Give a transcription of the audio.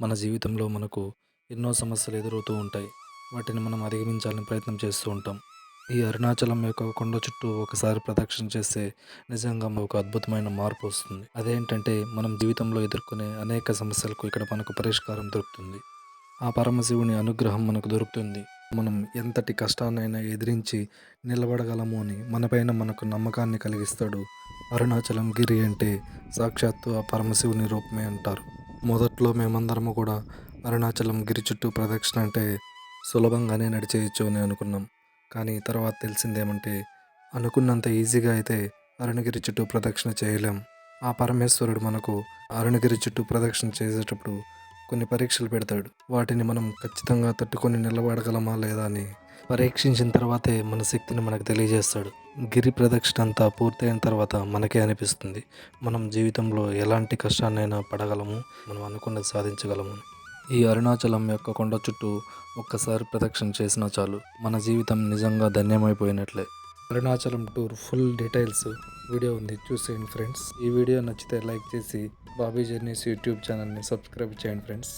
మన జీవితంలో మనకు ఎన్నో సమస్యలు ఎదురవుతూ ఉంటాయి. వాటిని మనం అధిగమించాలని ప్రయత్నం చేస్తూ ఉంటాం. ఈ అరుణాచలం యొక్క కొండ చుట్టూ ఒకసారి ప్రదక్షిణ చేస్తే నిజంగా ఒక అద్భుతమైన మార్పు వస్తుంది. అదేంటంటే మనం జీవితంలో ఎదుర్కొనే అనేక సమస్యలకు ఇక్కడ మనకు పరిష్కారం దొరుకుతుంది. ఆ పరమశివుని అనుగ్రహం మనకు దొరుకుతుంది. మనం ఎంతటి కష్టాన్నైనా ఎదిరించి నిలబడగలము అని మనపైన మనకు నమ్మకాన్ని కలిగిస్తాడు అరుణాచలం గిరి అంటే సాక్షాత్తు ఆ పరమశివుని రూపమే అంటారు. మొదట్లో మేమందరము కూడా అరుణాచలం గిరి చుట్టూ ప్రదక్షిణ అంటే సులభంగానే నడిచేయచ్చు అని అనుకున్నాం. కానీ తర్వాత తెలిసిందేమంటే అనుకున్నంత ఈజీగా అయితే అరుణగిరి చుట్టూ ప్రదక్షిణ చేయలేం. ఆ పరమేశ్వరుడు మనకు అరుణగిరి చుట్టూ ప్రదక్షిణ చేసేటప్పుడు కొన్ని పరీక్షలు పెడతాడు. వాటిని మనం ఖచ్చితంగా తట్టుకొని నిలబడగలమా లేదా అని పరీక్షించిన తర్వాతే మన శక్తిని మనకు తెలియజేస్తాడు. గిరి ప్రదక్షిణ అంతా పూర్తయిన తర్వాత మనకే అనిపిస్తుంది. మనం జీవితంలో ఎలాంటి కష్టాన్నైనా పడగలము. మనం అనుకున్నది సాధించగలము. ఈ అరుణాచలం యొక్క కొండ చుట్టూ ఒక్కసారి ప్రదక్షిణ చేసినా చాలు. మన జీవితం నిజంగా ధన్యమైపోయినట్లే. Arunachalam tour full details video ఉంది. చూసేయండి ఫ్రెండ్స్. ఈ వీడియో నచ్చితే లైక్ చేసి బాబీ జర్నీస్ యూట్యూబ్ ఛానల్ని సబ్స్క్రైబ్ చేయండి ఫ్రెండ్స్.